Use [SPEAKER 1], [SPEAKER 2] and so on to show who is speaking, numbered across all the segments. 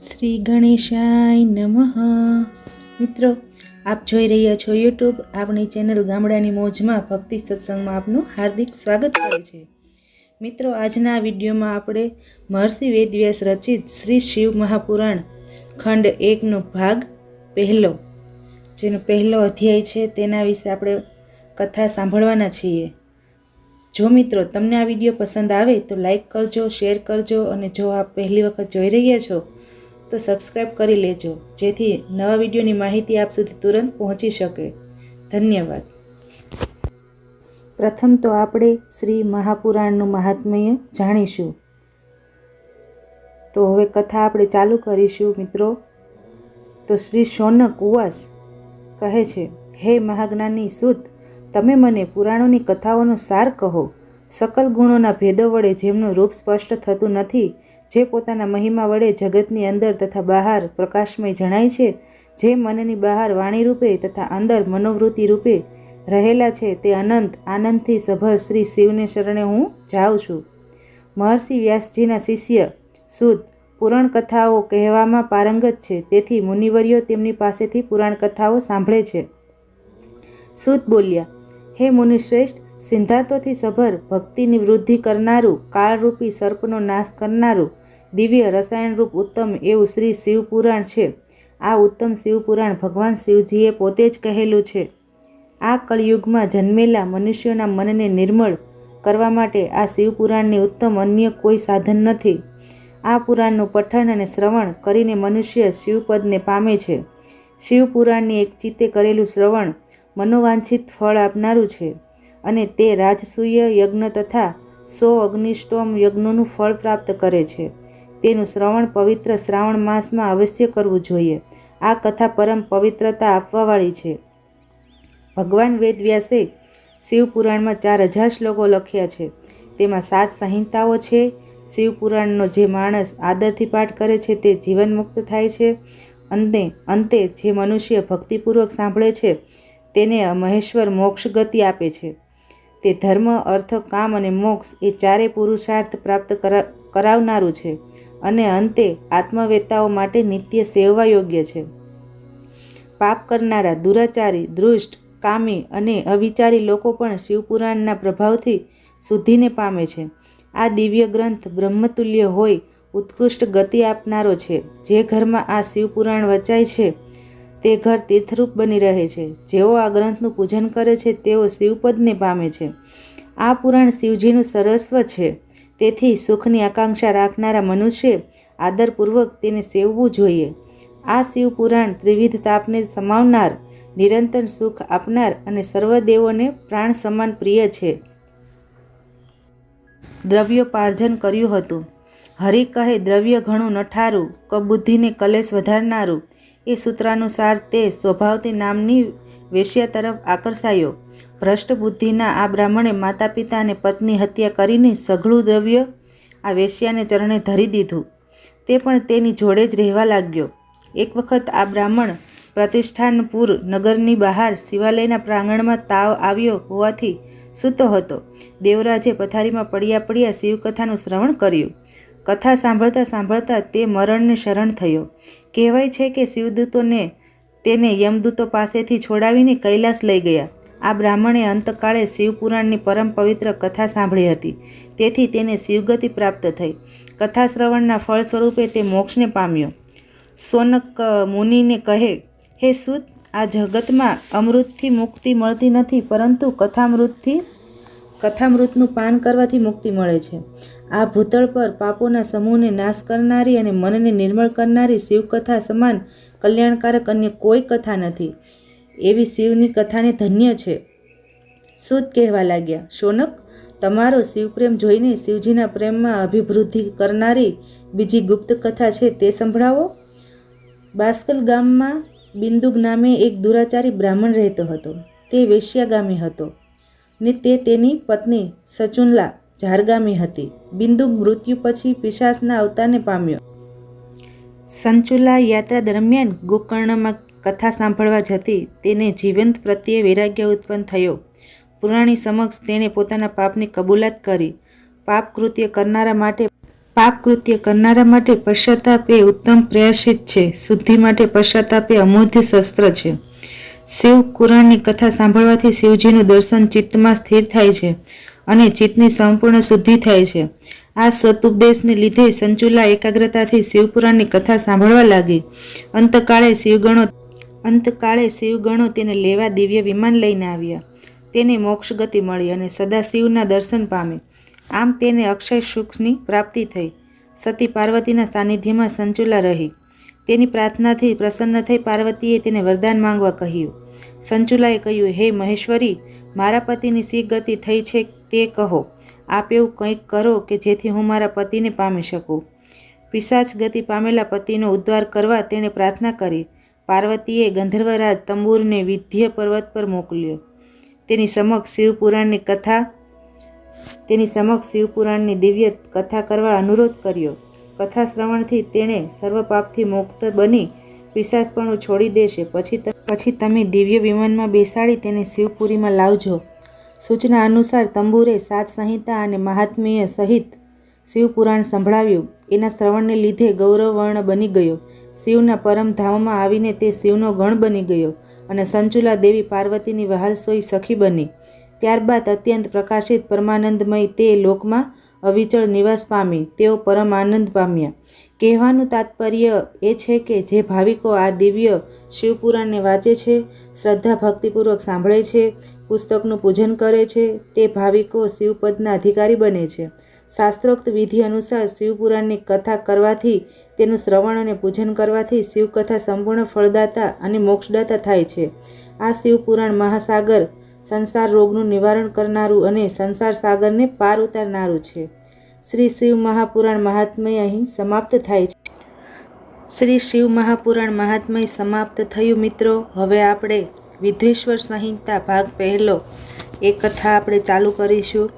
[SPEAKER 1] શ્રી ગણેશાય નમઃ. મિત્રો, આપ જોઈ રહ્યા છો યુટ્યુબ આપણી ચેનલ ગામડાની મોજમાં ભક્તિ સત્સંગમાં આપનું હાર્દિક સ્વાગત કરે છે. મિત્રો, આજના વિડીયોમાં આપણે મહર્ષિ વેદવ્યાસ રચિત શ્રી શિવ મહાપુરાણ ખંડ એકનો ભાગ પહેલો, જેનો પહેલો અધ્યાય છે, તેના વિશે આપણે કથા સાંભળવાના છીએ. જો મિત્રો, તમને આ વીડિયો પસંદ આવે તો લાઈક કરજો, શેર કરજો અને જો આપ પહેલી વખત જોઈ રહ્યા છો તો સબસ્ક્રાઈબ કરી લેજો, જેથી નવા વિડીયોની માહિતી આપ સુધી તુરંત પહોંચી શકે. ધન્યવાદ. પ્રથમ તો આપણે શ્રી મહાપુરાણનું મહાત્મ્ય જાણીશું. તો હવે કથા આપણે ચાલુ કરીશું, મિત્રો. તો શ્રી શૌનક ઉવાસ કહે છે, હે મહાજ્ઞાની સુત તમે મને પુરાણોની કથાઓનો સાર કહો. સકલ ગુણોના ભેદો વડે જેમનું રૂપ સ્પષ્ટ થતું નથી જે પોતાના મહિમા વડે જગતની અંદર તથા બહાર પ્રકાશમય જણાય છે, જે મનની બહાર વાણી રૂપે તથા અંદર મનોવૃત્તિ રૂપે રહેલા છે, તે અનંત આનંદથી સભર શ્રી શિવને શરણે હું જાઉં છું. મહર્ષિ વ્યાસજીના શિષ્ય સુદ પુરાણ કથાઓ કહેવામાં પારંગત છે, તેથી મુનિવર્યો તેમની પાસેથી પુરાણ કથાઓ સાંભળે છે. સુદ બોલ્યા, હે મુનિશ્રેષ્ઠ સિદ્ધાંતોથી સભર ભક્તિની વૃદ્ધિ કરનારું, કાળરૂપી સર્પનો નાશ કરનારું, દિવ્ય રસાયણરૂપ ઉત્તમ એવું શ્રી શિવપુરાણ છે. આ ઉત્તમ શિવપુરાણ ભગવાન શિવજીએ પોતે જ કહેલું છે. આ કળયુગમાં જન્મેલા મનુષ્યોના મનને નિર્મળ કરવા માટે આ શિવપુરાણની ઉત્તમ અન્ય કોઈ સાધન નથી. આ પુરાણનું પઠન અને શ્રવણ કરીને મનુષ્ય શિવપદને પામે છે. શિવપુરાણની એક ચિત્તે કરેલું શ્રવણ મનોવાંછિત ફળ આપનારું છે. અને તે રાજસૂય યજ્ઞ તથા સો અગ્નિષ્ટોમ યજ્ઞોનું ફળ પ્રાપ્ત કરે છે. તેનું શ્રવણ પવિત્ર શ્રાવણ માસમાં અવશ્ય કરવું જોઈએ. આ કથા પરમ પવિત્રતા આપવાવાળી છે. ભગવાન વેદવ્યાસે શિવપુરાણમાં ચાર હજાર શ્લોકો લખ્યા છે. તેમાં સાત સંહિતાઓ છે. શિવપુરાણનો જે માણસ આદરથી પાઠ કરે છે તે જીવનમુક્ત થાય છે. અંતે અંતે જે મનુષ્ય ભક્તિપૂર્વક સાંભળે છે, તેને મહેશ્વર મોક્ષ ગતિ આપે છે. તે ધર્મ, અર્થ, કામ અને મોક્ષ એ ચારે પુરુષાર્થ પ્રાપ્ત કરાવનારું છે અને અંતે આત્મવેતાઓ માટે નિત્ય સેવવા યોગ્ય છે. પાપ કરનારા, દુરાચારી, દૃષ્ટ, કામી અને અવિચારી લોકો પણ શિવપુરાણના પ્રભાવથી શુદ્ધિને પામે છે. આ દિવ્ય ગ્રંથ બ્રહ્મતુલ્ય હોય, ઉત્કૃષ્ટ ગતિ આપનારો છે. જે ઘરમાં આ શિવપુરાણ વચાય છે તે ઘર તીર્થરૂપ બની રહે છે. જેઓ આ ગ્રંથનું પૂજન કરે છે, તેઓ શિવપદને પામે છે. આ પુરાણ શિવજીનું સરસ્વ છે. તેથી સુખની આકાંક્ષા રાખનારા મનુષ્ય આદરપૂર્વક તેને સેવવું જોઈએ. આ શિવ પુરાણ ત્રિવિધ તાપને સમાવનાર, નિરંતર સુખ આપનાર અને સર્વદેવોને પ્રાણ સમાન પ્રિય છે. દ્રવ્યોપાર્જન કર્યું હતું. હરિ કહે દ્રવ્ય ઘણું નઠારું, કબુદ્ધિને કલેશ વધારનારું, એ સૂત્રાનુસાર તે સ્વભાવતી નામની વેશ્યા તરફ આકર્ષાયો. ભ્રષ્ટ બુદ્ધિના આ બ્રાહ્મણે માતા પિતા અને પત્ની હત્યા કરીને સઘળું દ્રવ્ય આ વેશ્યાને ચરણે ધરી દીધું. તે પણ તેની જોડે જ રહેવા લાગ્યો. એક વખત આ બ્રાહ્મણ પ્રતિષ્ઠાનપુર નગરની બહાર શિવાલયના પ્રાંગણમાં તાવ આવ્યો હોવાથી સૂતો હતો. દેવરાજે પથારીમાં પડ્યા પડ્યા શિવકથાનું શ્રવણ કર્યું. કથા સાંભળતા સાંભળતા તે મરણને શરણ થયો. કહેવાય છે કે શિવદૂતોને તેને યમદૂતો પાસેથી છોડાવીને કૈલાસ લઈ ગયા. આ બ્રાહ્મણે અંતકાળે શિવપુરાણની પરમ પવિત્ર કથા સાંભળી હતી. તેથી તેને શિવગતિ પ્રાપ્ત થઈ. કથા શ્રવણના ફળ સ્વરૂપે તે મોક્ષને પામ્યો. સોનક મુનિને કહે, હે સુત, આ જગતમાં અમૃતથી મુક્તિ મળતી નથી, પરંતુ કથામૃતથી, કથામૃતનું પાન કરવાથી મુક્તિ મળે છે. આ ભૂતળ પર પાપોના સમૂહને નાશ કરનારી અને મનને નિર્મળ કરનારી શિવકથા સમાન કલ્યાણકારક અન્ય કોઈ કથા નથી. એવી શિવની કથાને ધન્ય છે. સુદ કહેવા લાગ્યા, શોનક, તમારો શિવપ્રેમ જોઈને શિવજીના પ્રેમમાં અભિવૃદ્ધિ કરનારી બીજી ગુપ્ત કથા છે તે સંભળાવો. બાસ્કલ ગામમાં બિંદુગ નામે એક દુરાચારી બ્રાહ્મણ રહેતો હતો. તે વેશ્યાગામી હતો. ને તે તેની પત્ની સચુનલા ઝારગામી હતી. બિંદુક મૃત્યુ પછી પિશાચના અવતારને પામ્યો. સંચુલા યાત્રા દરમિયાન ગોકર્ણમાં કથા સાંભળવા જતી તેને જીવંત પ્રત્યે વૈરાગ્ય ઉત્પન્ન થયો. પુરાણી સમક્ષ તેણે પોતાના પાપની કબૂલાત કરી. પાપ કૃત્ય કરનારા માટે પાપ કૃત્ય કરનારા માટે પશ્ચાતાપ એ ઉત્તમ પ્રયાસિત છે. શુદ્ધિ માટે પશ્ચાતાપ એ અમૂલ્ય શસ્ત્ર છે. શિવ કુરાણની કથા સાંભળવાથી શિવજીનું દર્શન ચિત્તમાં સ્થિર થાય છે. અને ચિત્તની સંપૂર્ણ શુદ્ધિ થાય છે. આ સતુપદેશને લીધે સંચુલા એકાગ્રતાથી શિવપુરાણની કથા સાંભળવા લાગી. અંતકાળે શિવગણો અંતકાળે શિવગણો તેને લેવા દિવ્ય વિમાન લઈને આવ્યા. તેને મોક્ષ ગતિ મળી અને સદાશિવના દર્શન પામે. આમ તેને અક્ષય સુખની પ્રાપ્તિ થઈ. સતી પાર્વતીના સાનિધ્યમાં સંચુલા રહી. તેની પ્રાર્થનાથી પ્રસન્ન થઈ પાર્વતીએ તેને વરદાન માંગવા કહ્યું. સંચુલાએ કહ્યું, હે મહેશ્વરી, મારા પતિની શી ગતિ થઈ છે તે કહો. આપ એવું કંઈક કરો કે જેથી હું મારા પતિને પામી શકું. પિશાચ ગતિ પામેલા પતિનો ઉદ્ધાર કરવા તેણે પ્રાર્થના કરી. પાર્વતીએ ગંધર્વરાજ તંબુરને વિધ્ય પર્વત પર મોકલ્યો. તેની સમક્ષ શિવપુરાણની કથા, તેની સમક્ષ શિવપુરાણની દિવ્ય કથા કરવા અનુરોધ કર્યો. કથા શ્રવણથી તેણે સર્વ પાપથી મુક્ત બની પિશાસપણું છોડી દેશે. પછી પછી તમે દિવ્ય વિમાનમાં બેસાડી તેને શિવપુરીમાં લાવજો. સૂચના અનુસાર તંબુરે સાત સંહિતા અને મહાત્મ્ય સહિત શિવપુરાણ સંભળાવ્યું. એના શ્રવણને લીધે ગૌરવવર્ણ બની ગયો. શિવના પરમધામમાં આવીને તે શિવનો ગણ બની ગયો અને સંચુલા દેવી પાર્વતીની વહાલસોઈ સખી બની. ત્યારબાદ અત્યંત પ્રકાશિત પરમાનંદમય તે લોકમાં અવિચળ નિવાસ પામી, તેઓ પરમ આનંદ પામ્યા. કહેવાનું તાત્પર્ય એ છે કે જે ભાવિકો આ દિવ્ય શિવપુરાણને વાંચે છે, શ્રદ્ધા ભક્તિપૂર્વક સાંભળે છે, પુસ્તકનું પૂજન કરે છે, તે ભાવિકો શિવપદના અધિકારી બને છે. શાસ્ત્રોક્ત વિધિ અનુસાર શિવપુરાણની કથા કરવાથી, તેનું શ્રવણ અને પૂજન કરવાથી શિવકથા સંપૂર્ણ ફળદાતા અને મોક્ષદાતા થાય છે. આ શિવપુરાણ મહાસાગર સંસાર રોગનું નિવારણ કરનારું અને સંસાર સાગરને પાર ઉતારનારું છે. શ્રી શિવ મહાપુરાણ મહાત્મય અહીં સમાપ્ત થાય છે. શ્રી શિવ મહાપુરાણ મહાત્મય સમાપ્ત થયું મિત્રો. હવે આપણે વિધ્વેશ્વર સંહિતા ભાગ પહેલો એ કથા આપણે ચાલુ કરીશું.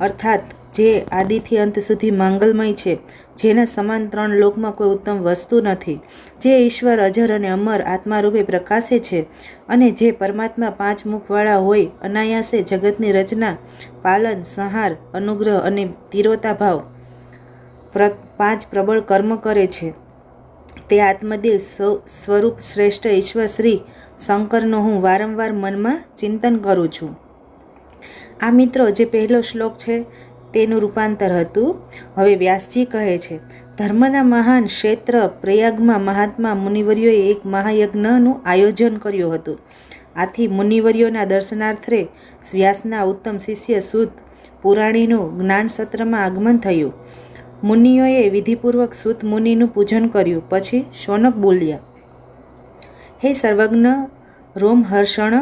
[SPEAKER 1] અર્થાત જે આદિથી અંત સુધી મંગલમય છે, જેના સમાન ત્રણ લોકમાં કોઈ ઉત્તમ વસ્તુ નથી, જે ઈશ્વર, અજર અને અમર આત્મારૂપે પ્રકાશે છે અને જે પરમાત્મા પાંચ મુખવાળા હોય, અનાયાસે જગતની રચના, પાલન, સંહાર, અનુગ્રહ અને તીરોતા ભાવ પાંચ પ્રબળ કર્મ કરે છે. તે આત્મદેવ સ્વરૂપ શ્રેષ્ઠ ઈશ્વર શ્રી શંકરનો હું વારંવાર મનમાં ચિંતન કરું છું. આ મિત્રો, જે પહેલો શ્લોક છે તેનું રૂપાંતર હતું. હવે વ્યાસજી કહે છે, ધર્મના મહાન ક્ષેત્ર પ્રયાગમાં મહાત્મા મુનિવર્યોએ એક મહાયજ્ઞનું આયોજન કર્યું હતું. આથી મુનિવર્યોના દર્શનાર્થે વ્યાસના ઉત્તમ શિષ્ય સુત પુરાણીનું જ્ઞાન સત્રમાં આગમન થયું. મુનિઓએ વિધિપૂર્વક સુત મુનિનું પૂજન કર્યું, પછી શૌનક બોલ્યા, હે સર્વજ્ઞ રોમહર્ષણ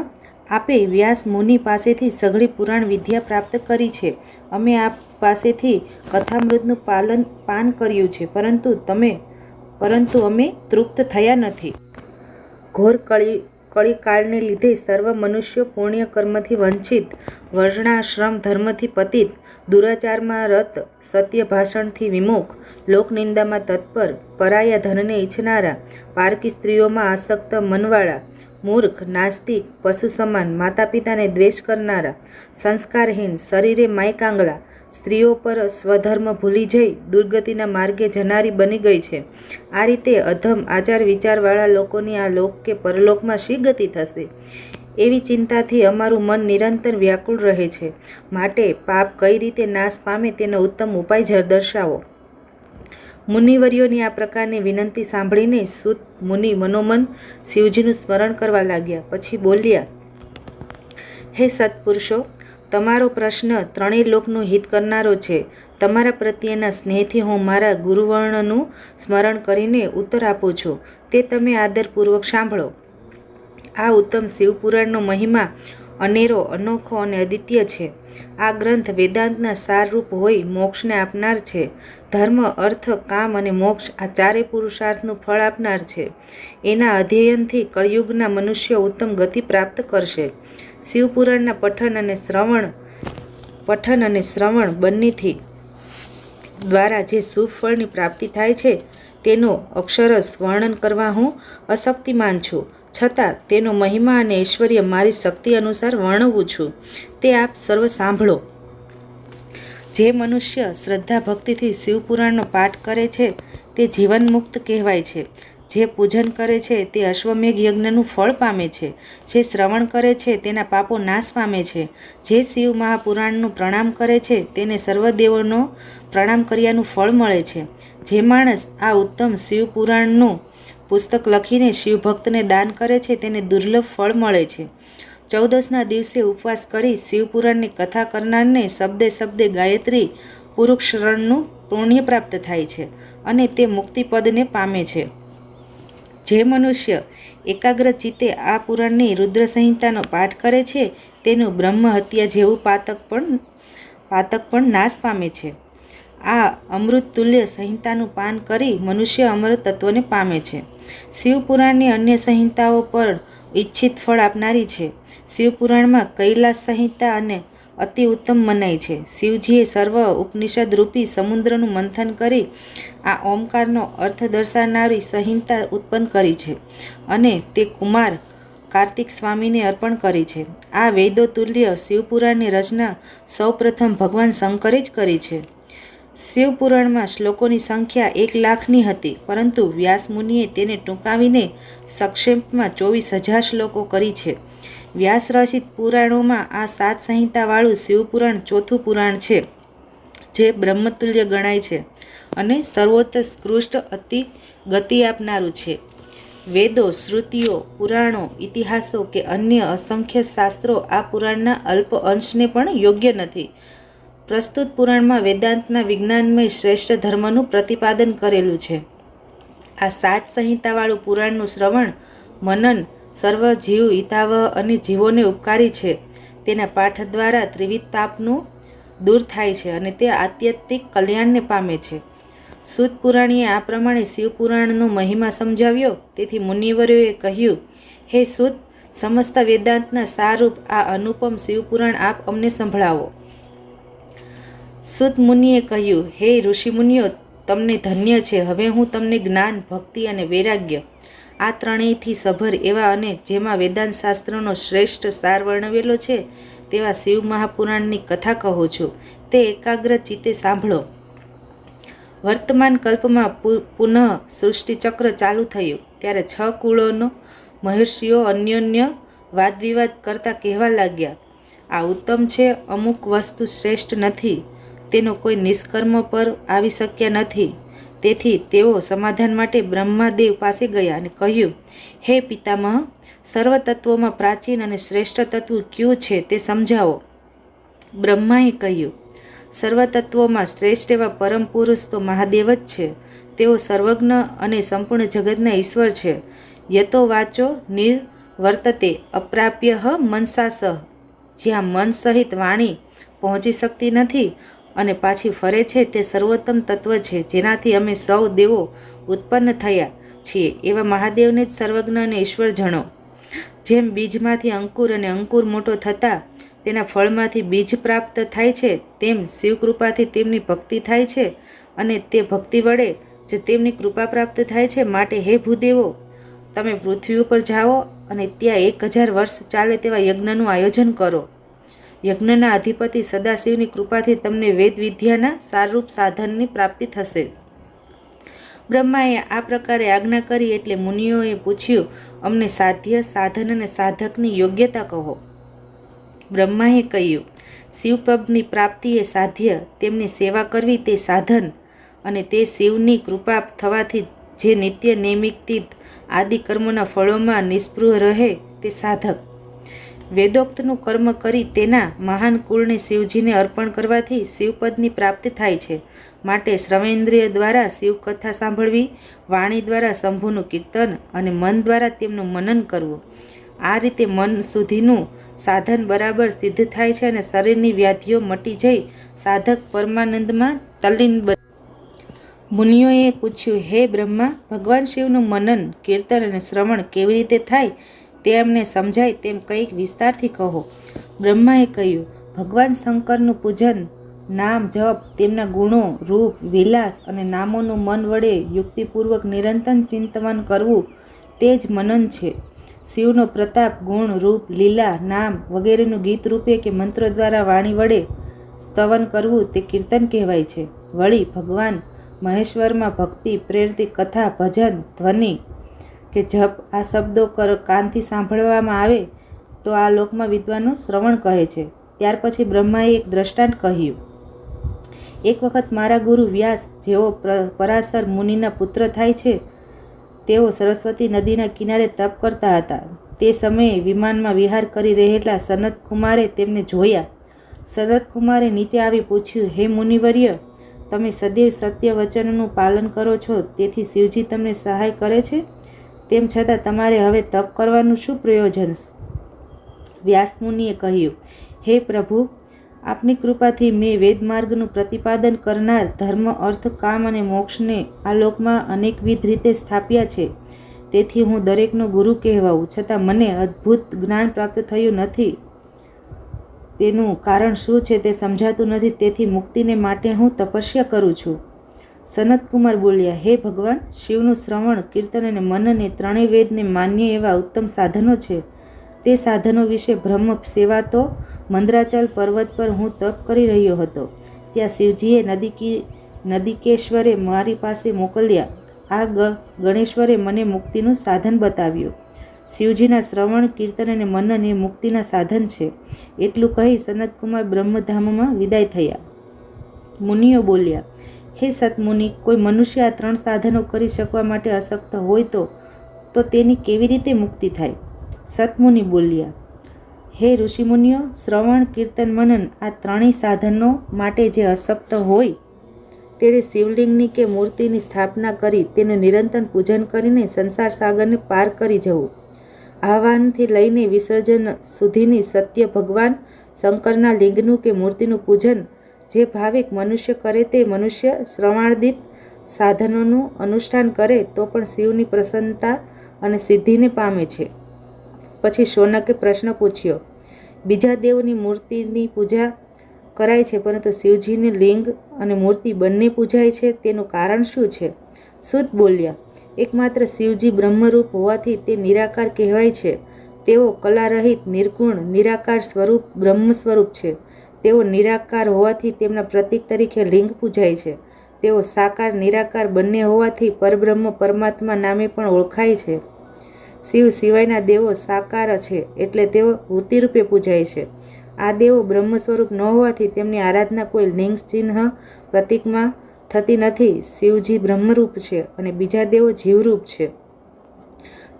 [SPEAKER 1] આપે વ્યાસ મુનિ પાસેથી સઘળી પુરાણ વિદ્યા પ્રાપ્ત કરી છે. અમે આપ પાસેથી કથામૃતનું પાલન, પાન કર્યું છે, પરંતુ તમે, પરંતુ અમે તૃપ્ત થયા નથી. ઘોર કળી, કળીકાળને લીધે સર્વ મનુષ્યો પુણ્ય કર્મથી વંચિત, વર્ણાશ્રમ ધર્મથી પતિત, દુરાચારમાં રત સત્ય ભાષણથી વિમુખ, લોકનિંદામાં તત્પર, પરાયા ધનને ઈચ્છનારા, પારકી સ્ત્રીઓમાં આસક્ત મનવાળા મૂર્ખ, નાસ્તિક પશુ સમાન માતા પિતાને દ્વેષ કરનારા, સંસ્કારહીન, શરીરે માયકાંગળા સ્ત્રીઓ પર સ્વધર્મ ભૂલી જઈ દુર્ગતિના માર્ગે જનારી બની ગઈ છે. આ રીતે અધમ આચાર વિચારવાળા લોકોની આ લોક કે પરલોકમાં શી ગતિ થશે? એવી ચિંતાથી અમારું મન નિરંતર વ્યાકુળ રહે છે. માટે પાપ કઈ રીતે નાશ પામે તેનો ઉત્તમ ઉપાય દર્શાવો. મુનિવર્યોની આ પ્રકારની વિનંતી સાંભળીને સુત મુનિ મનોમન શિવજીનું સ્મરણ કરવા લાગ્યા, પછી બોલ્યા, હે સત્પુરુષો, તમારો પ્રશ્ન ત્રણેય લોકનું હિત કરનારો છે. તમારા પ્રત્યેના સ્નેહથી હું મારા ગુરુવર્ણનું સ્મરણ કરીને ઉત્તર આપું છું. તે તમે આદરપૂર્વક સાંભળો. આ ઉત્તમ શિવપુરાણનો મહિમા અનેરો, અનોખો અને અદ્વિતીય છે. આ ગ્રંથ વેદાંતના સારરૂપ હોય મોક્ષને આપનાર છે. ધર્મ, અર્થ, કામ અને મોક્ષ આ ચારે પુરુષાર્થનું ફળ આપનાર છે. એના અધ્યયનથી કળિયુગના મનુષ્યો ઉત્તમ ગતિ પ્રાપ્ત કરશે. શિવપુરાણના પઠન અને શ્રવણ, પઠન અને શ્રવણ બંનેથી દ્વારા જે સુફળની પ્રાપ્તિ થાય છે, તેનો અક્ષરસ વર્ણન કરવા હું અશક્તિમાન છું. છતાં તેનો મહિમા અને ઐશ્વર્ય મારી શક્તિ અનુસાર વર્ણવું છું. તે આપ સર્વ સાંભળો. જે મનુષ્ય શ્રદ્ધા ભક્તિથી શિવપુરાણનો પાઠ કરે છે, તે જીવનમુક્ત કહેવાય છે. જે પૂજન કરે છે, તે અશ્વમેઘ યજ્ઞનું ફળ પામે છે. જે શ્રવણ કરે છે, તેના પાપો નાશ પામે છે. જે શિવ મહાપુરાણનું પ્રણામ કરે છે, તેને સર્વદેવોનો પ્રણામ કર્યાનું ફળ મળે છે. જે માણસ આ ઉત્તમ શિવપુરાણનું પુસ્તક લખીને શિવભક્તને દાન કરે છે, તેને દુર્લભ ફળ મળે છે. ચૌદસના દિવસે ઉપવાસ કરી શિવપુરાણની કથા કરનારને શબ્દે શબ્દે ગાયત્રી પુરુક્ષરણનું પુણ્ય પ્રાપ્ત થાય છે અને તે મુક્તિપદને પામે છે. જે મનુષ્ય એકાગ્ર ચિત્તે આ પુરાણની રુદ્ર સંહિતાનો પાઠ કરે છે, તેનું બ્રહ્મ હત્યા જેવું પાતક પણ પાતક પણ નાશ પામે છે. આ અમૃત તુલ્ય સંહિતાનું પાન કરી મનુષ્ય અમૃત તત્વને પામે છે. શિવપુરાણની અન્ય સંહિતાઓ પર ઈચ્છિત ફળ આપનારી છે. શિવપુરાણમાં કૈલાસ સંહિતા અને અતિ ઉત્તમ મનાય છે. શિવજીએ સર્વ ઉપનિષદ રૂપી સમુદ્રનું મંથન કરી આ ઓમકારનો અર્થ દર્શાવનારી સંહિતા ઉત્પન્ન કરી છે અને તે કુમાર કાર્તિક સ્વામીને અર્પણ કરી છે. આ વેદોતુલ્ય શિવપુરાણની રચના સૌપ્રથમ ભગવાન શંકરે જ કરી છે. શિવપુરાણમાં શ્લોકોની સંખ્યા એક લાખની હતી, પરંતુ વ્યાસ મુનિએ તેને ટૂંકાવીને સંક્ષેપમાં ચોવીસ હજાર શ્લોકો કરી છે. વ્યાસ પુરાણોમાં આ સાત સંહિતાવાળું શિવપુરાણ ચોથું પુરાણ છે, જે બ્રહ્મતુલ્ય ગણાય છે અને સર્વોત્કૃષ્ટ અતિ ગતિ આપનારું છે. વેદો, શ્રુતિઓ, પુરાણો, ઇતિહાસો કે અન્ય અસંખ્ય શાસ્ત્રો આ પુરાણના અલ્પ અંશને પણ યોગ્ય નથી. પ્રસ્તુત પુરાણમાં વેદાંતના વિજ્ઞાનમય શ્રેષ્ઠ ધર્મનું પ્રતિપાદન કરેલું છે. આ સાત સંહિતાવાળું પુરાણનું શ્રવણ મનન, સર્વ જીવ, હિતાવહ અને જીવોને ઉપકારી છે. તેના પાઠ દ્વારા ત્રિવિધ તાપનું દૂર થાય છે અને તે આત્યંતિક કલ્યાણને પામે છે. સુદ પુરાણીએ આ પ્રમાણે શિવપુરાણનો મહિમા સમજાવ્યો. તેથી મુનિવરોએ કહ્યું, હે સુદ સમસ્ત વેદાંતના સારૂપ આ અનુપમ શિવપુરાણ આપ અમને સંભળાવો. સુત મુનિએ કહ્યું, હે ઋષિમુનિઓ તમને ધન્ય છે. હવે હું તમને જ્ઞાન, ભક્તિ અને વૈરાગ્ય, આ ત્રણેયથી સભર એવા અને જેમાં વેદાંત શાસ્ત્રનો શ્રેષ્ઠ સાર વર્ણવેલો છે, તેવા શિવ મહાપુરાણની કથા કહું છું. તે એકાગ્ર ચિત્તે સાંભળો. વર્તમાન કલ્પમાં પુનઃ સૃષ્ટિચક્ર ચાલુ થયું. ત્યારે છ કુળોનો મહર્ષિઓ અન્યોન્ય વાદવિવાદ કરતા કહેવા લાગ્યા, આ ઉત્તમ છે. અમુક વસ્તુ શ્રેષ્ઠ નથી. તેનો કોઈ નિષ્કર્મ પર આવી શક્યા નથી. તેથી તેઓ સમાધાન માટે બ્રહ્માદેવ પાસે ગયા અને કહ્યું, હે પિતામહ સર્વ તત્વોમાં પ્રાચીન અને શ્રેષ્ઠ તત્વ ક્યું છે તે સમજાવો. બ્રહ્માએ કહ્યું સર્વ તત્વોમાં શ્રેષ્ઠ એવા પરમ પુરુષ તો મહાદેવ જ છે. તેઓ સર્વજ્ઞ અને સંપૂર્ણ જગતના ઈશ્વર છે. યતો વાચો નિર્વર્તતે અપ્રાપ્ય મનસાસહ જ્યાં મન સહિત વાણી પહોંચી શકતી નથી અને પાછી ફરે છે તે સર્વોત્તમ તત્વ છે, જેનાથી અમે સૌ દેવો ઉત્પન્ન થયા છીએ, એવા મહાદેવને જ સર્વજ્ઞ અને ઈશ્વર જણો. જેમ બીજમાંથી અંકુર અને અંકુર મોટો થતાં તેના ફળમાંથી બીજ પ્રાપ્ત થાય છે, તેમ શિવકૃપાથી તેમની ભક્તિ થાય છે અને તે ભક્તિ વડે જ તેમની કૃપા પ્રાપ્ત થાય છે. માટે હે ભૂદેવો, તમે પૃથ્વી ઉપર જાઓ અને ત્યાં એક હજાર વર્ષ ચાલે તેવા યજ્ઞનું આયોજન કરો. યજ્ઞના અધિપતિ સદાશિવની કૃપાથી તમને વેદ વિદ્યાના સારરૂપ સાધનની પ્રાપ્તિ થશે. બ્રહ્માએ આ પ્રકારે આજ્ઞા કરી એટલે મુનિઓએ પૂછ્યું, અમને સાધ્ય, સાધન અને સાધકની યોગ્યતા કહો. બ્રહ્માએ કહ્યું, શિવપદની પ્રાપ્તિ એ સાધ્ય, તેમની સેવા કરવી તે સાધન અને તે શિવની કૃપા થવાથી જે નિત્ય નૈમિતિક આદિ કર્મોના ફળોમાં નિષ્પૃહ રહે તે સાધક. વેદોક્તનું કર્મ કરી તેના મહાન કુળને શિવજીને અર્પણ કરવાથી શિવપદની પ્રાપ્તિ થાય છે. માટે શ્રવેન્દ્રિય દ્વારા શિવકથા સાંભળવી, વાણી દ્વારા શંભુનું કીર્તન અને મન દ્વારા તેમનું મનન કરવું. આ રીતે મન સુધીનું સાધન બરાબર સિદ્ધ થાય છે અને શરીરની વ્યાધિઓ મટી જઈ સાધક પરમાનંદમાં તલ્લીન મુનિઓએ પૂછ્યું, હે બ્રહ્મા, ભગવાન શિવનું મનન, કીર્તન અને શ્રવણ કેવી રીતે થાય? તે અમને સમજાય તેમ કંઈક વિસ્તારથી કહો. બ્રહ્માએ કહ્યું, ભગવાન શંકરનું પૂજન, નામ, જપ, તેમના ગુણો, રૂપ, વિલાસ અને નામોનું મન વડે યુક્તિપૂર્વક નિરંતર ચિંતવન કરવું તે જ મનન છે. શિવનો પ્રતાપ, ગુણ, રૂપ, લીલા, નામ વગેરેનું ગીત રૂપે કે મંત્ર દ્વારા વાણી વડે સ્તવન કરવું તે કીર્તન કહેવાય છે. વળી ભગવાન મહેશ્વરમાં ભક્તિ, પ્રેરતી, કથા, ભજન, ધ્વનિ કે જપ આ શબ્દો કર, કાનથી સાંભળવામાં આવે, તો આ લોકમાં વિદ્વાનો શ્રવણ કહે છે. ત્યાર પછી બ્રહ્માએ એક દ્રષ્ટાંત કહ્યું. એક વખત મારા ગુરુ વ્યાસ, જેઓ પ્ર- પરાશર મુનિના પુત્ર થાય છે, તેઓ સરસ્વતી નદીના કિનારે તપ કરતા હતા. તે સમયે વિમાનમાં વિહાર કરી રહેલા સનત કુમારે તેમને જોયા. સનત કુમારે નીચે આવી પૂછ્યું, હે મુનિવર્ય, તમે સદૈવ સત્ય વચનનું પાલન કરો છો, તેથી શિવજી તમને સહાય કરે છે? તેમ છતાં તમારે હવે તપ કરવાનું શું પ્રયોજન? વ્યાસમુનિએ કહ્યું, હે પ્રભુ, આપની કૃપાથી મેં વેદમાર્ગનું પ્રતિપાદન કરનાર ધર્મ, અર્થ, કામ અને મોક્ષને આ લોકમાં અનેકવિધ રીતે સ્થાપ્યા છે. તેથી હું દરેકનો ગુરુ કહેવાઉં, છતાં મને અદ્ભુત જ્ઞાન પ્રાપ્ત થયું નથી. તેનું કારણ શું છે તે સમજાતું નથી, તેથી મુક્તિને માટે હું તપસ્યા કરું છું. સનતકુમાર બોલ્યા, હે ભગવાન, શિવનું શ્રવણ, કીર્તન અને મનન ત્રણેય વેદને માન્ય એવા ઉત્તમ સાધનો છે. તે સાધનો વિશે બ્રહ્મ સેવાતો મંદ્રાચલ પર્વત પર હું તપ કરી રહ્યો હતો. ત્યાં શિવજીએ નદીકી નદિકેશ્વરે મારી પાસે મોકલ્યા. આ ગ, ગણેશ્વરે મને મુક્તિનું સાધન બતાવ્યું. શિવજીના શ્રવણ, કીર્તન અને મનન એ મુક્તિના સાધન છે. એટલું કહી સનતકુમાર બ્રહ્મધામમાં વિદાય થયા. મુનિઓ બોલ્યા હે સતમુનિ, કોઈ મનુષ્ય આ ત્રણ સાધનો કરી શકવા માટે અશક્ત હોય તો તો તેની કેવી રીતે મુક્તિ થાય? સતમુનિ બોલ્યા, હે ઋષિમુનિઓ, શ્રવણ, કીર્તન, મનન આ ત્રણેય સાધનો માટે જે અશક્ત હોય, તેણે શિવલિંગની કે મૂર્તિની સ્થાપના કરી તેનું નિરંતર પૂજન કરીને સંસાર સાગરને પાર કરી જવું. આહવાનથી લઈને વિસર્જન સુધીની સત્ય ભગવાન શંકરના લિંગનું કે મૂર્તિનું પૂજન જે ભાવિક મનુષ્ય કરે તે મનુષ્ય શ્રવાણદિત સાધનોનું અનુષ્ઠાન કરે તો પણ શિવની પ્રસન્નતા અને સિદ્ધિને પામે છે. પછી શોનકે પ્રશ્ન પૂછ્યો, બીજા દેવની મૂર્તિની પૂજા કરાય છે પરંતુ શિવજીની લિંગ અને મૂર્તિ બંને પૂજાય છે તેનું કારણ શું છે? સુદ બોલ્યા, એકમાત્ર શિવજી બ્રહ્મરૂપ હોવાથી તે નિરાકાર કહેવાય છે. તેઓ કલારહિત, નિર્ગુણ, નિરાકાર સ્વરૂપ બ્રહ્મ સ્વરૂપ છે. તેઓ નિરાકાર હોવાથી તેમના પ્રતીક તરીકે લિંગ પૂજાય છે. તેઓ સાકાર, નિરાકાર બંને હોવાથી પરબ્રહ્મ પરમાત્મા નામે પણ ઓળખાય છે. શિવ સિવાયના દેવો સાકાર છે એટલે તેઓ વૃત્તિરૂપે પૂજાય છે. આ દેવો બ્રહ્મ સ્વરૂપ ન હોવાથી તેમની આરાધના કોઈ લિંગ ચિહ્ન પ્રતીકમાં થતી નથી. શિવજી બ્રહ્મરૂપ છે અને બીજા દેવો જીવરૂપ છે.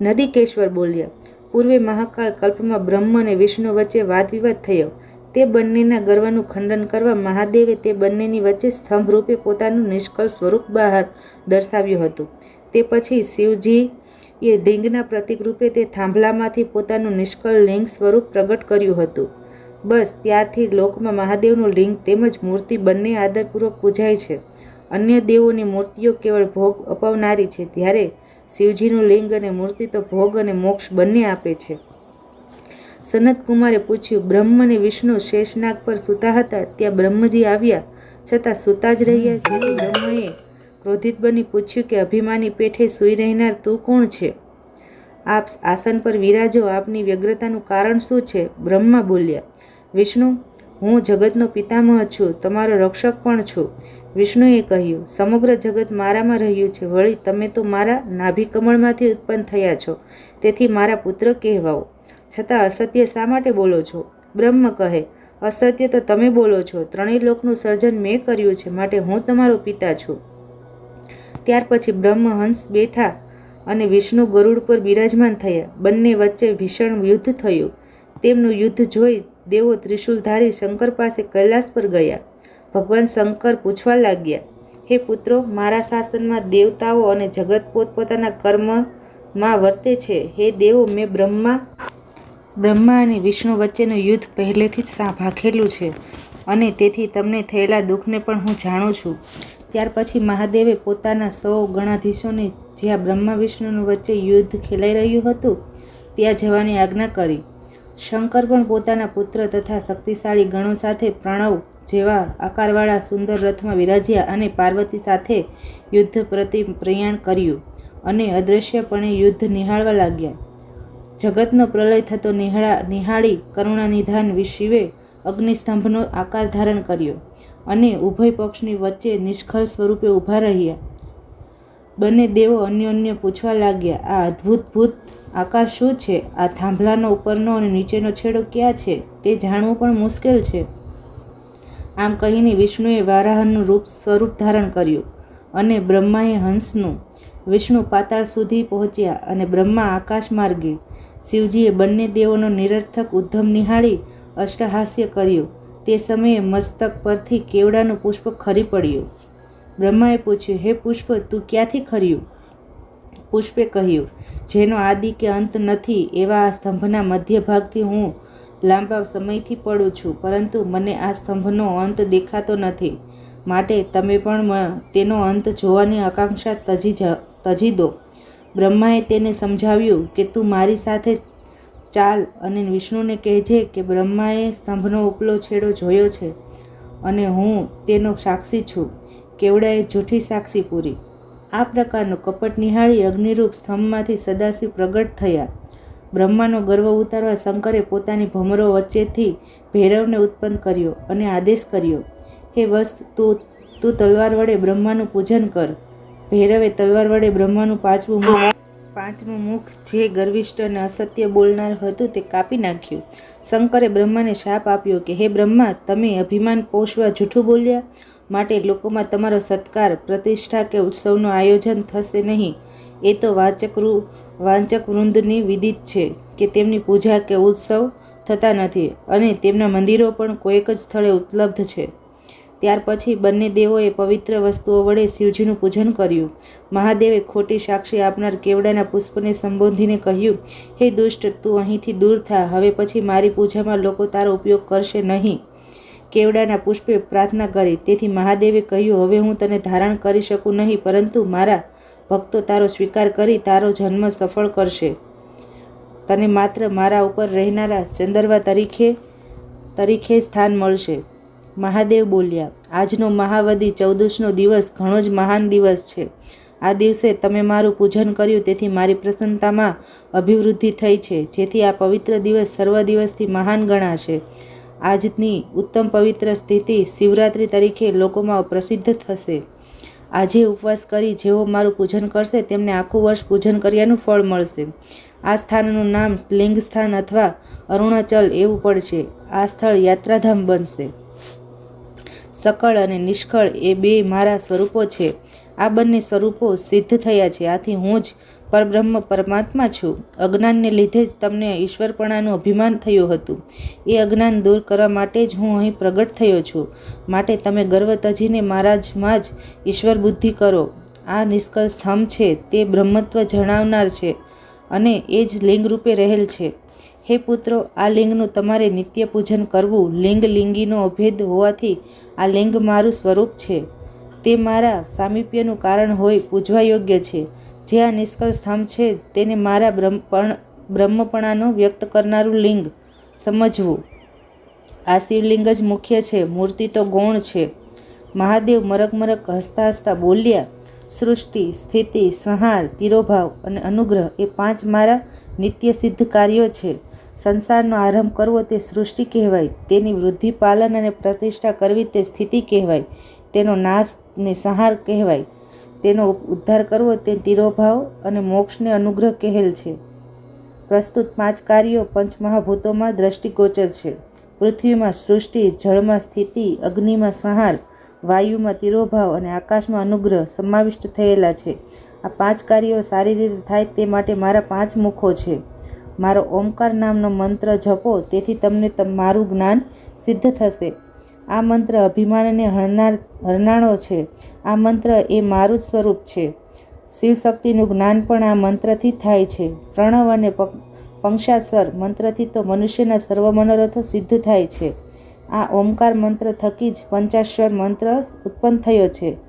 [SPEAKER 1] નદીકેશ્વર બોલ્યા. પૂર્વે મહાકાળ કલ્પમાં બ્રહ્મ અને વિષ્ણુ વચ્ચે વાદવિવાદ થયો. તે બંનેના ગર્વનું ખંડન કરવા મહાદેવે તે બંનેની વચ્ચે સ્તંભ રૂપે પોતાનું નિષ્કળ સ્વરૂપ બહાર દર્શાવ્યું હતું. તે પછી શિવજી એ લિંગના પ્રતિકરૂપે તે થાંભલામાંથી પોતાનું નિષ્કળ લિંગ સ્વરૂપ પ્રગટ કર્યું હતું. બસ ત્યારથી લોકમાં મહાદેવનું લિંગ તેમજ મૂર્તિ બંને આદરપૂર્વક પૂજાય છે. અન્ય દેવોની મૂર્તિઓ કેવળ ભોગ અપાવનારી છે, ત્યારે શિવજીનું લિંગ અને મૂર્તિ તો ભોગ અને મોક્ષ બંને આપે છે. સનત કુમારે પૂછ્યું, બ્રહ્મ અને વિષ્ણુ શેષનાગ પર સૂતા હતા, ત્યાં બ્રહ્મજી આવ્યા? છતાં સૂતા જ રહ્યા જેથી બ્રહ્મએ ક્રોધિત બની પૂછ્યું કે, અભિમાની પેઠે સૂઈ રહેનાર તું કોણ છે? આપ આસન પર વિરાજો, આપની વ્યગ્રતાનું કારણ શું છે બ્રહ્મા બોલ્યા, વિષ્ણુ, હું જગતનો પિતામહ છું, તમારો રક્ષક પણ છું વિષ્ણુએ કહ્યું, સમગ્ર જગત મારામાં રહ્યું છે, વળી તમે તો મારા નાભિકમળમાંથી ઉત્પન્ન થયા છો, તેથી મારા પુત્ર કહેવાઓ. છતાં અસત્ય શા માટે બોલો છો? બ્રહ્મ કહે, અસત્ય તો તમે બોલો છો. ત્રણેય લોકનું સર્જન મેં કર્યું છે, માટે હું તમારો પિતા છું. ત્યાર પછી બ્રહ્મ હંસ બેઠા અને વિષ્ણુ ગરુડ પર બિરાજમાન થયા. બંને વચ્ચે ભીષણ યુદ્ધ થયું. તેમનું યુદ્ધ જોઈ દેવો ત્રિશુલધારી શંકર પાસે કૈલાસ પર ગયા. ભગવાન શંકર પૂછવા લાગ્યા, હે પુત્રો, મારા શાસનમાં દેવતાઓ અને જગત પોતપોતાના કર્મમાં વર્તે છે. હે દેવો, મેં બ્રહ્મા બ્રહ્મા અને વિષ્ણુ વચ્ચેનું યુદ્ધ પહેલેથી જ ભાખેલું છે અને તેથી તમને થયેલા દુઃખને પણ હું જાણું છું. ત્યાર પછી મહાદેવે પોતાના સૌ ગણાધીશોને જ્યાં બ્રહ્મા વિષ્ણુનું વચ્ચે યુદ્ધ ખેલાઈ રહ્યું હતું, ત્યાં જવાની આજ્ઞા કરી. શંકર પણ પોતાના પુત્ર તથા શક્તિશાળી ગણો સાથે પ્રણવ જેવા આકારવાળા સુંદર રથમાં વિરાજ્યા અને પાર્વતી સાથે યુદ્ધ પ્રતિ પ્રયાણ કર્યું અને અદૃશ્યપણે યુદ્ધ નિહાળવા લાગ્યા. જગતનો પ્રલય થતો નિહાળા, નિહાળી કરુણા નિધાન શિવે અગ્નિસ્તંભનો આકાર ધારણ કર્યો અને ઉભય પક્ષની વચ્ચે નિષ્ખળ સ્વરૂપે ઊભા રહ્યા. બંને દેવો અન્યોન્ય પૂછવા લાગ્યા, આ અદ્ભુત ભૂત આકાર શું છે? આ થાંભલાનો ઉપરનો અને નીચેનો છેડો ક્યાં છે? તે જાણવું પણ મુશ્કેલ છે. આમ કહીને વિષ્ણુએ વારાહનનું રૂપ સ્વરૂપ ધારણ કર્યું અને બ્રહ્માએ હંસનું વિષ્ણુ પાતાળ સુધી પહોંચ્યા અને બ્રહ્મા આકાશ માર્ગે શિવજીએ બંને દેવોનો નિરર્થક ઉદ્ધમ નિહાળી અષ્ટહાસ્ય કર્યું. તે સમયે મસ્તક પરથી કેવડાનું પુષ્પ ખરી પડ્યું. બ્રહ્માએ પૂછ્યું, હે પુષ્પ, તું ક્યાંથી ખર્યું? પુષ્પે કહ્યું, જેનો આદિ કે અંત નથી, એવા આ સ્તંભના મધ્ય ભાગથી હું લાંબા સમયથી પડું છું, પરંતુ મને આ સ્તંભનો અંત દેખાતો નથી. માટે તમે પણ તેનો અંત જોવાની આકાંક્ષા તજી તજી દો. બ્રહ્માએ તેને સમજાવ્યું કે તું મારી સાથે ચાલ અને વિષ્ણુને કહેજે કે બ્રહ્માએ સ્તંભનો ઉપલો છેડો જોયો છે અને હું તેનો સાક્ષી છું. કેવડાએ જૂઠી સાક્ષી પૂરી. આ પ્રકારનું કપટ નિહાળી અગ્નિરૂપ સ્તંભમાંથી સદાશિવ પ્રગટ થયા. બ્રહ્માનો ગર્વ ઉતારવા શંકરે પોતાની ભમરો વચ્ચેથી ભૈરવને ઉત્પન્ન કર્યો અને આદેશ કર્યો, હે વસ તું તું તલવાર વડે બ્રહ્માનું પૂજન કર. ભૈરવે તલવાર વડે બ્રહ્માનું પાંચમું પાંચમું મુખ જે ગર્વિષ્ઠ અને અસત્ય બોલનાર હતું તે કાપી નાખ્યું. શંકરે બ્રહ્માને શાપ આપ્યો કે હે બ્રહ્મા તમે અભિમાન પોષવા જૂઠું બોલ્યા? માટે લોકોમાં તમારો સત્કાર પ્રતિષ્ઠા કે ઉત્સવનું આયોજન થશે નહીં. એ તો વાચકરૂ વાંચક વૃંદની વિદિત છે કે તેમની પૂજા કે ઉત્સવ થતા નથી અને તેમના મંદિરો પણ કોઈક જ સ્થળે ઉપલબ્ધ છે. ત્યાર પછી બંને દેવોએ પવિત્ર વસ્તુઓ વડે શિવજીનું પૂજન કર્યું. મહાદેવે ખોટી સાક્ષી આપનાર કેવડાના પુષ્પને સંબોધીને કહ્યું, હે દુષ્ટ, તું અહીંથી દૂર થા, હવે પછી મારી પૂજામાં લોકો તારો ઉપયોગ કરશે નહીં. કેવડાના પુષ્પે પ્રાર્થના કરી. તેથી મહાદેવે કહ્યું, હવે હું તને ધારણ કરી શકું નહીં, પરંતુ મારા ભક્તો તારો સ્વીકાર કરી તારો જન્મ સફળ કરશે. તને માત્ર મારા ઉપર રહેનારા ચંદરવા તરીકે તરીકે સ્થાન મળશે. મહાદેવ બોલ્યા, આજનો મહાવદી ચૌદશનો દિવસ ઘણો જ મહાન દિવસ છે. આ દિવસે તમે મારું પૂજન કર્યું તેથી મારી પ્રસન્નતામાં અભિવૃદ્ધિ થઈ છે. જેથી આ પવિત્ર દિવસ સર્વ દિવસથી મહાન ગણાશે. આજની ઉત્તમ પવિત્ર સ્થિતિ શિવરાત્રિ તરીકે લોકોમાં પ્રસિદ્ધ થશે. આજે ઉપવાસ કરી જેઓ મારું પૂજન કરશે, તેમને આખું વર્ષ પૂજન કર્યાનું ફળ મળશે. આ સ્થાનનું નામ લિંગ સ્થાન અથવા અરુણાચલ એવું પડશે. આ સ્થળ યાત્રાધામ બનશે. સકળ અને નિષ્કળ એ બે મારા સ્વરૂપો છે. આ બંને સ્વરૂપો સિદ્ધ થયા છે. આથી હું જ પરબ્રહ્મ પરમાત્મા છું. અજ્ઞાનને લીધે જ તમને ઈશ્વરપણાનું અભિમાન થયું હતું. એ અજ્ઞાન દૂર કરવા માટે જ હું અહીં પ્રગટ થયો છું. માટે તમે ગર્વ તજીને મારાજમાં જ ઈશ્વર બુદ્ધિ કરો. આ નિષ્કળ સ્તંભ છે. તે બ્રહ્મત્વ જણાવનાર છે અને એ જ લિંગ રૂપે રહેલ છે. હે પુત્રો, આ લિંગનું તમારે નિત્ય પૂજન કરવું. લિંગ લિંગીનો અભેદ હોવાથી આ લિંગ મારું સ્વરૂપ છે. તે મારા સામીપ્યનું કારણ હોય, પૂજવા યોગ્ય છે. જે આ નિષ્કળ સ્તંભ છે, તેને મારા બ્રહ્મપણ, બ્રહ્મપણાનો વ્યક્ત કરનારું લિંગ સમજવું. આ શિવલિંગ જ મુખ્ય છે, મૂર્તિ તો ગૌણ છે. મહાદેવ મરક મરક હસતા હસતા બોલ્યા, સૃષ્ટિ, સ્થિતિ, સંહાર, તિરોભાવ અને અનુગ્રહ એ પાંચ મારા નિત્ય સિદ્ધ કાર્યો છે. સંસારનો આરંભ કરવો તે સૃષ્ટિ કહેવાય, તેની વૃદ્ધિ, પાલન અને પ્રતિષ્ઠા કરવી તે સ્થિતિ કહેવાય, તેનો નાશ ને સંહાર કહેવાય, તેનો ઉદ્ધાર કરવો તે તિરોભાવ અને મોક્ષને અનુગ્રહ કહેલ છે. પ્રસ્તુત પાંચ કાર્યો પંચમહાભૂતોમાં દ્રષ્ટિગોચર છે. પૃથ્વીમાં સૃષ્ટિ, જળમાં સ્થિતિ, અગ્નિમાં સંહાર, વાયુમાં તિરોભાવ અને આકાશમાં અનુગ્રહ સમાવિષ્ટ થયેલા છે. આ પાંચ કાર્યો સારી રીતે થાય તે માટે મારા પાંચ મુખો છે. મારો ઓમકાર નામનો મંત્ર જપો, તેથી તમને મારું જ્ઞાન સિદ્ધ થશે. આ મંત્ર અભિમાનને હરનાર હરનાણો છે. આ મંત્ર એ મારું જ સ્વરૂપ છે. શિવશક્તિનું જ્ઞાન પણ આ મંત્રથી થાય છે. પ્રણવ અને પંક્ષાસર મંત્રથી તો મનુષ્યના સર્વ મનોરથો સિદ્ધ થાય છે. આ ઓમકાર મંત્ર થકી જ પંચાશ્વર મંત્ર ઉત્પન્ન થયો છે.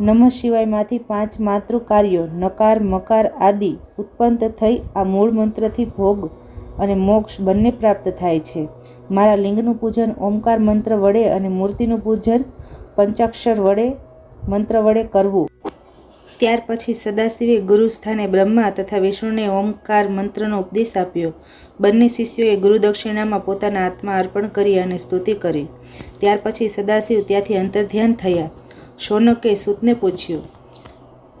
[SPEAKER 1] નમઃ શિવાયમાંથી પાંચ માતૃ કાર્યો નકાર, મકાર આદિ ઉત્પન્ન થઈ આ મૂળ મંત્રથી ભોગ અને મોક્ષ બંને પ્રાપ્ત થાય છે. મારા લિંગનું પૂજન ઓમકાર મંત્ર વડે અને મૂર્તિનું પૂજન પંચાક્ષર વડે મંત્ર વડે કરવું. ત્યાર પછી સદાશિવે ગુરુસ્થાને બ્રહ્મા તથા વિષ્ણુને ઓમકાર મંત્રનો ઉપદેશ આપ્યો. બંને શિષ્યોએ ગુરુદક્ષિણામાં પોતાના આત્મા અર્પણ કરી અને સ્તુતિ કરી. ત્યાર પછી સદાશિવ ત્યાંથી અંતર્ધ્યાન થયા. શૌનકે સૂતને પૂછ્યું,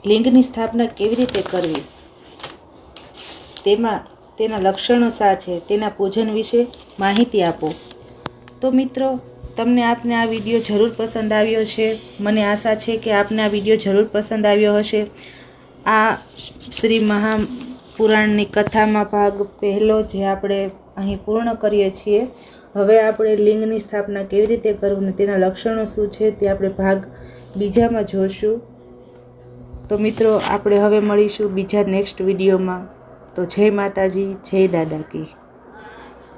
[SPEAKER 1] લિંગની સ્થાપના કેવી રીતે કરવી? તેમાં તેના લક્ષણો શા છે? તેના પૂજન વિશે માહિતી આપો. તો મિત્રો, તમને આપને આ વીડિયો જરૂર પસંદ આવ્યો છે? મને આશા છે કે આપને આ વીડિયો જરૂર પસંદ આવ્યો હશે. આ શ્રી મહાપુરાણની કથામાં ભાગ પહેલો જે આપણે અહીં પૂર્ણ કરીએ છીએ. હવે આપણે લિંગની સ્થાપના કેવી રીતે કરવું ને તેના લક્ષણો શું છે તે આપણે ભાગ બીજામાં જોઈશું તો મિત્રો, આપણે હવે મળીશું બીજા નેક્સ્ટ વિડીયોમાં તો જય માતાજી, જય દાદા કી